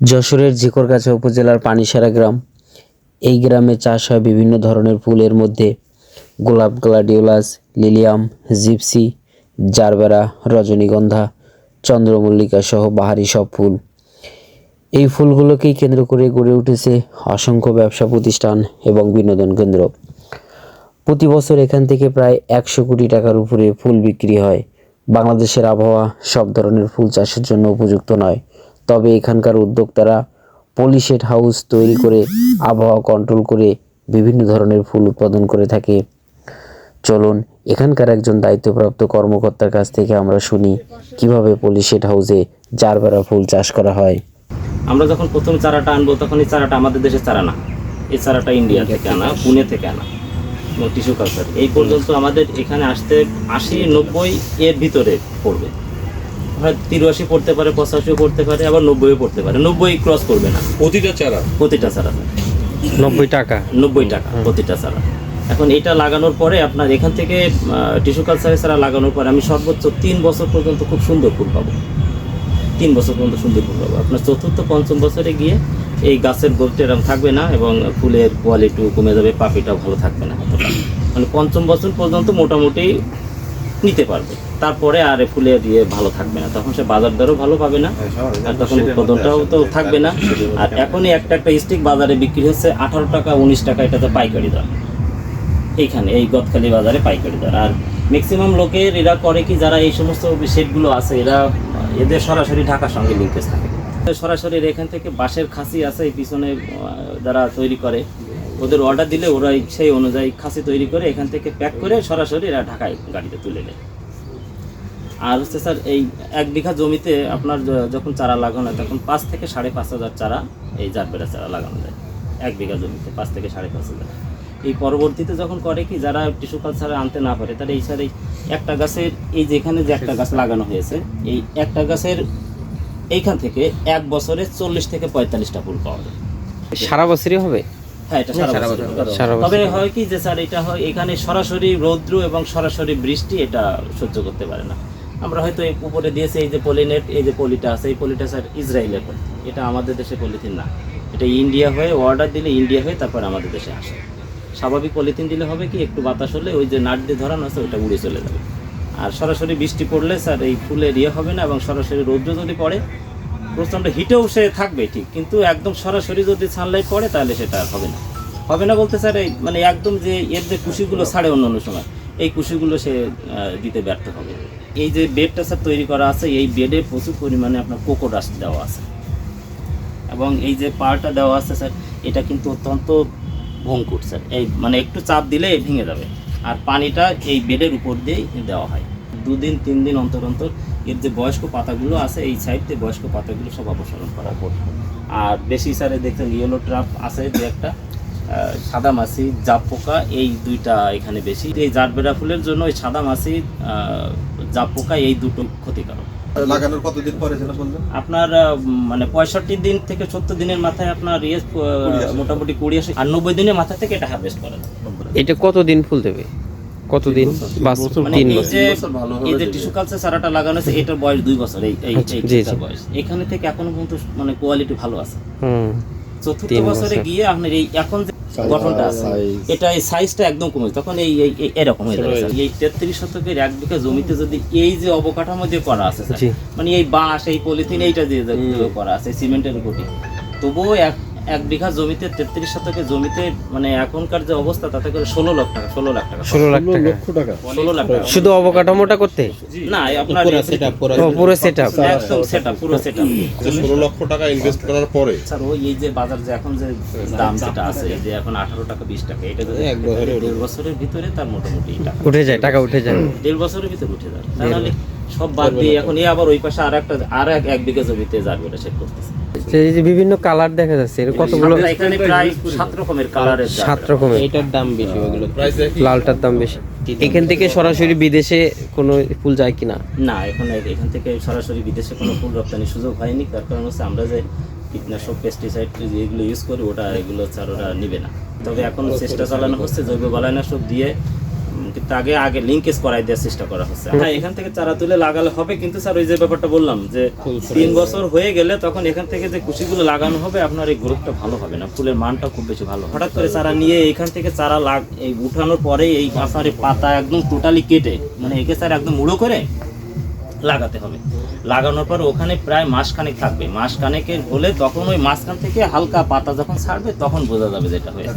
যশোরের ঝিকরগাছা উপজেলার পানিসারা গ্রাম। এই গ্রামে চাষ হয় বিভিন্ন ধরনের ফুলের মধ্যে গোলাপ গ্লাডিওলাস, লিলিয়াম, জিপসি, জারবেরা, রজনীগন্ধা, চন্দ্রমল্লিকা সহ বাহারি সব ফুল। এই ফুলগুলোকেই কেন্দ্র করে গড়ে উঠেছে অসংখ্য ব্যবসা প্রতিষ্ঠান এবং বিনোদন কেন্দ্র। প্রতি বছর এখান থেকে প্রায় একশো কোটি টাকার উপরে ফুল বিক্রি হয়। বাংলাদেশের আবহাওয়া সব ধরনের ফুল চাষের জন্য উপযুক্ত নয়। তবে এখানকার উদ্যোক্তারা পলিশেড হাউস তৈরি করে আবহাওয়া কন্ট্রোল করে বিভিন্ন ধরনের ফুল উৎপাদন করে থাকে। চলুন, এখানকার একজন দায়িত্বপ্রাপ্ত কর্মকর্তার কাছ থেকে আমরা শুনি কীভাবে পলিশেড হাউসে জারবেরা ফুল চাষ করা হয়। আমরা যখন প্রথম চারাটা আনব তখন এই চারাটা আমাদের দেশের চারা না। এই চারাটা ইন্ডিয়া থেকে আনা, পুনে থেকে আনা টিস্যু কালচার। এই পর্যন্ত আমাদের এখানে আসতে আশি নব্বই এর ভিতরে পড়বে। হয় তিরাশি পড়তে পারে পঁচাশিও পড়তে পারে আবার নব্বইও পড়তে পারে। নব্বই ক্রস করবে না। প্রতিটা চারা? প্রতিটা চারা। নব্বই টাকা। নব্বই টাকা প্রতিটা চারা। এখন এটা লাগানোর পরে আপনার এখান থেকে টিস্যু কালচারের চারা লাগানোর পরে আমি সর্বোচ্চ তিন বছর পর্যন্ত খুব সুন্দর ফুল পাবো। তিন বছর পর্যন্ত সুন্দর ফুল পাবো। আপনার চতুর্থ পঞ্চম বছরে গিয়ে এই গাছের গোলটা এরকম থাকবে না এবং ফুলের কোয়ালিটিও কমে যাবে পাখিটাও ভালো থাকবে না। মানে পঞ্চম বছর পর্যন্ত মোটামুটি নিতে পারবে। তারপরে আর এ ফুলের ইয়ে ভালো থাকবে না। তখন সে বাজার দরও ভালো পাবে না। আর তখন উৎপাদনটাও তো থাকবে না। আর এখনই একটা একটা স্টিক বাজারে বিক্রি হচ্ছে আঠারো টাকা উনিশ টাকা এটা তো পাইকারি দর। এইখানে এই গদখালি বাজারে পাইকারি দর। আর ম্যাক্সিমাম লোকের এরা করে কি যারা এই সমস্ত শেডগুলো আছে এরা এদের সরাসরি ঢাকার সঙ্গে লিঙ্কেজ থাকে। সরাসরি এখান থেকে বাঁশের খাসি আছে এই পিছনে যারা তৈরি করে ওদের অর্ডার দিলে ওরা সেই অনুযায়ী খাসি তৈরি করে এখান থেকে প্যাক করে সরাসরি এরা ঢাকায় গাড়িতে তুলে নেয়। আর হচ্ছে স্যার এই এক বিঘা জমিতে আপনার যখন চারা লাগানো হয় তখন পাঁচ থেকে সাড়ে পাঁচ হাজার চারা এই জারবেরা চারা লাগানো যায়। এক বিঘা জমিতে পাঁচ থেকে সাড়ে পাঁচ হাজার। এই পরবর্তীতে যখন করে কি যারা টিস্যু কালচারে আনতে না পারে তারা এই স্যার এই একটা গাছের এই যেখানে যে একটা গাছ লাগানো হয়েছে এই একটা গাছের এইখান থেকে এক বছরে চল্লিশ থেকে পঁয়তাল্লিশটা ফুল পাওয়া যায়। সারা বছরই হবে? হ্যাঁ এটা সারা বছর হবে। সারা বছর। তবে হয় কি যে স্যার এটা হয় এখানে সরাসরি রৌদ্র এবং সরাসরি বৃষ্টি এটা সহ্য করতে পারে না। আমরা হয়তো এই উপরে দিয়েছি, এই যে পলিনেট, এই যে পলিটা আছে, এই পলিটা স্যার ইসরায়েলের পলি। এটা আমাদের দেশে পলিথিন না। এটা ইন্ডিয়া হয়ে অর্ডার দিলে ইন্ডিয়া হয়ে তারপর আমাদের দেশে আসে। স্বাভাবিক পলিথিন দিলে হবে কি, একটু বাতাস হলে ওই যে নাট দিয়ে ধরানো আছে ওটা উড়ে চলে যাবে। আর সরাসরি বৃষ্টি পড়লে স্যার এই ফুলের ইয়ে হবে না এবং সরাসরি রৌদ্র যদি পড়ে, প্রচণ্ড হিটেও সে থাকবে ঠিক, কিন্তু একদম সরাসরি যদি সানলাইট পড়ে তাহলে সেটা আর হবে না। হবে না বলতে স্যার এই মানে একদম যে এর যে কুশিগুলো ছাড়ে অন্য অন্য সময়, এই কুশিগুলো সে দিতে ব্যর্থ হবে। এই যে বেডটা স্যার তৈরি করা আছে, এই বেডে প্রচুর পরিমাণে আপনার কোকো ডাস্ট দেওয়া আছে। এবং এই যে পাড়টা দেওয়া আছে স্যার, এটা কিন্তু অত্যন্ত ভঙ্কুর স্যার। এই মানে একটু চাপ দিলে ভেঙে যাবে। আর পানিটা এই বেডের উপর দিয়েই দেওয়া হয়। দুদিন, তিন দিন অন্তর অন্তর এর যে বয়স্ক পাতাগুলো আছে, এই সাইডে বয়স্ক পাতাগুলো সব অপসারণ করার পর আর বেশি স্যারে দেখছেন ইয়েলো ট্রাপ আছে যে একটা। সাদা মাছি জাপ পোকা এই দুইটা এখানে বেশি। এই জারবেরা ফুলের জন্য এই সাদা মাছি জাপ পোকা এই দুটো ক্ষতিকারক। লাগানোর কতদিন পরে বললেন? আপনার মানে পঁয়ষট্টি দিন থেকে সত্তর দিনের মাথায় আপনার ইয়ে মোটামুটি কুড়ি আসে। আর নব্বই দিনের মাথা থেকে এটা হারভেস্ট করা যায় এটা কতদিন ফুল দেবে? কতদিন? বাস মানে তিন বছর। যে বছর ভালো এই যে টিস্যু কালচার চারাটা লাগানো আছে এটার বয়স দুই বছর। এই এই আচ্ছা। বয়স। এখানে থেকে এখনও পর্যন্ত মানে কোয়ালিটি ভালো আছে। হুম চতুর্থ বছরে। গিয়ে আপনার এই এখন যে গঠনটা আছে। এটা এই সাইজটা একদম কমে তখন এই এরকম হয়ে যাবে। এই তেত্রিশ শতকের এক বিঘা জমিতে যদি এই যে অবকাঠামো যে করা আছে মানে এই বাঁশ এই পলিথিন এইটা দিয়ে যে করা আছে সিমেন্টের গুটি তবুও এক এক বিঘা জমিতে তেত্রিশ শতকের জমিতে মানে এখনকার যে অবস্থা তাতে করে ষোলো লাখ টাকা ষোলো লাখ টাকা। ষোলো লাখ টাকা। টাকা। ষোলো লাখ টাকা। শুধু অবকাঠামোটা করতে? না আপনার পুরো সেট আপ একদম সেটা পুরো সেটা ষোলো লক্ষ টাকা ইনভেস্ট করার পরে। স্যার ওই এই যে বাজার যে এখন যে দাম যেটা আছে এই যে এখন আঠারো টাকা বিশ টাকা এটা যদি এক বছরের ভিতরে তার মোটামুটি উঠে যায় টাকা উঠে যায়। দেড় বছরের ভিতরে উঠে যায়। তাহলে সব বাদ দিয়ে এখন এই আবার ওই পাশে আর একটা আর এক এক বিঘা জমিতে সেট করতেছে। যে বিভিন্ন কালার দেখা যাচ্ছে এর কতগুলো এখানে প্রায় সাত রকমের কালারের সাত রকমের। এটার দাম বেশি ওগুলো লালটার দাম বেশি। এখান থেকে সরাসরি বিদেশে কোনো ফুল যায় কিনা? না এখন এখান থেকে সরাসরি বিদেশে কোনো ফুল রপ্তানির সুযোগ হয়নি। তার কারণ হচ্ছে আমরা যে কীটনাশক পেস্টিসাইড যেগুলো ইউজ করি ওটা এগুলো ওরা নিবে না। তবে এখন চেষ্টা চালানো হচ্ছে জৈব বালাইনাশক দিয়ে কিন্তু আগে আগে লিঙ্কেজ করাই দেওয়ার চেষ্টা করা হচ্ছে। হ্যাঁ এখান থেকে চারা তুলে লাগালে হবে কিন্তু স্যার ওই যে ব্যাপারটা বললাম যে তিন বছর হয়ে গেলে তখন এখান থেকে যে কুশিগুলো লাগানো হবে আপনার এই গ্রোথটা ভালো হবে না। ফুলের মানটা খুব বেশি ভালো হঠাৎ করে চারা নিয়ে এখান থেকে চারা লাগ এই উঠানোর পরে এই আপনার পাতা একদম টোটালি কেটে মানে একে স্যার একদম মুড়ো করে লাগাতে হবে। লাগানোর পর ওখানে প্রায় মাসখানেক থাকবে। মাসখানেকের হলে তখন ওই মাঝখান থেকে হালকা পাতা যখন ছাড়বে তখন বোঝা যাবে যেটা হয়েছে।